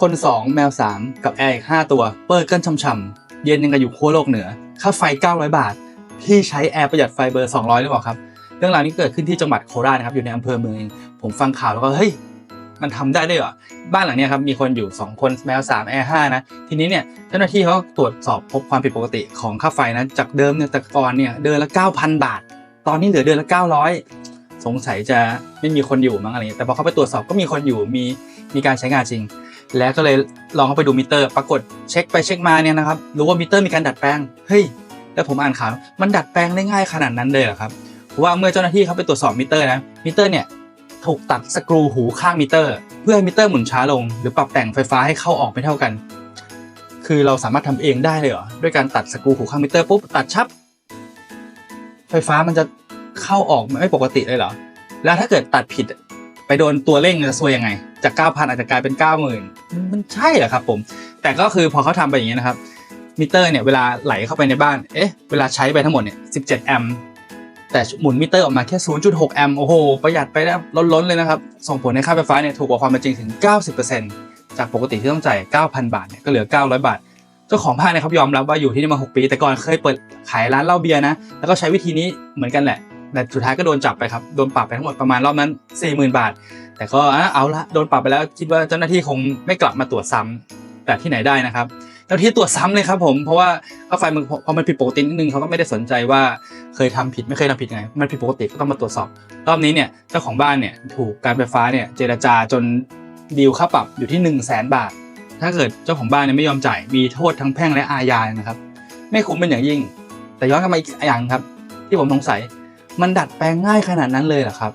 คน 2 แมว 3 กับแอร์อีก5ตัว เปิดกันช่ำๆ เย็นยังกันอยู่ขั้วโลกเหนือ ค่าไฟ 900 บาท พี่ใช้แอร์ประหยัดไฟเบอร์ 200หรือเปล่าครับ เรื่องราวนี้เกิดขึ้นที่จังหวัดโคราชนะครับ อยู่ในอำเภอเมือง ผมฟังข่าวแล้วก็ เฮ้ย มันทำได้ด้วยเหรอ บ้านหลังนี้ครับ มีคนอยู่ 2 คนแมว 3 แอร์ 5 นะ ทีนี้เนี่ย เจ้าหน้าที่เขาก็ตรวจสอบพบความผิดปกติของค่าไฟนะ จากเดิมเนี่ยแต่ก่อนเนี่ยเดือนละ 9,000 บาท ตอนนี้เหลือเดือนละ 900 สงสัยจะไม่มีคนอยู่มั้งอะไรเงี้ยแต่พอเขาไปตรวจสอบก็มีคนอยู่มีมีการใช้งานจริง แล้วก็เลยลองเข้าไปดูมิเตอร์ ปรากฏเช็คไปเช็คมาเนี่ยนะครับรู้ว่ามิเตอร์มีการดัดแปลงเฮ้ยแล้วผมอ่านข่าวมันดัดแปลงได้ง่ายขนาดนั้นเลยเหรอครับเพราะว่าเมื่อเจ้าหน้าที่เขาไปตรวจสอบมิเตอร์นะมิเตอร์เนี่ยถูกตัดสกรูหูข้างมิเตอร์ เพื่อให้มิเตอร์หมุนช้าลง หรือปรับแต่งไฟฟ้าให้เข้าออกไม่เท่ากัน คือเราสามารถทำเองได้เลยเหรอด้วยการตัดสกรูหูข้างมิเตอร์ปุ๊บตัดชับ ไฟฟ้ามันจะเข้าออกไม่ปกติเลยเหรอแล้วถ้าเกิดตัดผิดไปโดนตัวเร่งจะซวยยังไง จาก9,000อาจจะกลายเป็น90,000มันใช่เหรอครับผม แต่ก็คือพอเขาทำไปอย่างนี้นะครับมิเตอร์เนี่ยเวลาไหลเข้าไปในบ้าน เอ๊ะ เวลาใช้ไปทั้งหมดเนี่ย17แอมป์แต่หมุนมิเตอร์ออกมาแค่ 0.6 แอมป์โอ้โห ประหยัดไปได้ล้นๆ เลยนะครับ ส่งผลให้ค่าไฟฟ้าเนี่ยถูกกว่าความเป็นจริงถึง 90%จากปกติที่ต้องจ่าย 9,000 บาทเนี่ยก็เหลือ 900 บาท เจ้าของบ้านเนี่ยเขายอมรับว่าอยู่ที่นี่มา 6 ปี แต่ก่อนเคยเปิดขายร้านเหล้าเบียร์นะ แล้วก็ใช้วิธีนี้เหมือนกันแหละ แต่สุดท้ายก็โดนจับไปครับ โดนปรับไปทั้งหมดประมาณรอบนั้น 40,000 บาท แต่ก็เอาละโดนปรับไปแล้วคิดว่าเจ้าหน้าที่คงไม่กลับมาตรวจซ้ำแต่ที่ไหนได้นะครับเจ้าที่ตรวจซ้ำเลยครับผมเพราะว่าค่าไฟมันพอมันผิดปกตินิดนึงเขาก็ไม่ได้สนใจว่าเคยทำผิดไม่เคยทำผิดยังไงมันผิดปกติก็ต้องมาตรวจสอบ รอบนี้เนี่ยเจ้าของบ้านเนี่ยถูกการไฟฟ้าเนี่ยเจรจาจนดีลค่าปรับอยู่ที่1นึ่งแสนบาท ถ้าเกิดเจ้าของบ้านเนี่ยไม่ยอมจ่ายมีโทษทั้งแพ่งและอาญาเลยนะครับไม่คุ้มเป็นอย่างยิ่ง แต่ย้อนกลับมาอีกอย่างครับ ที่ผมสงสัยมันดัดแปลงง่ายขนาดนั้นเลยเหรอครับ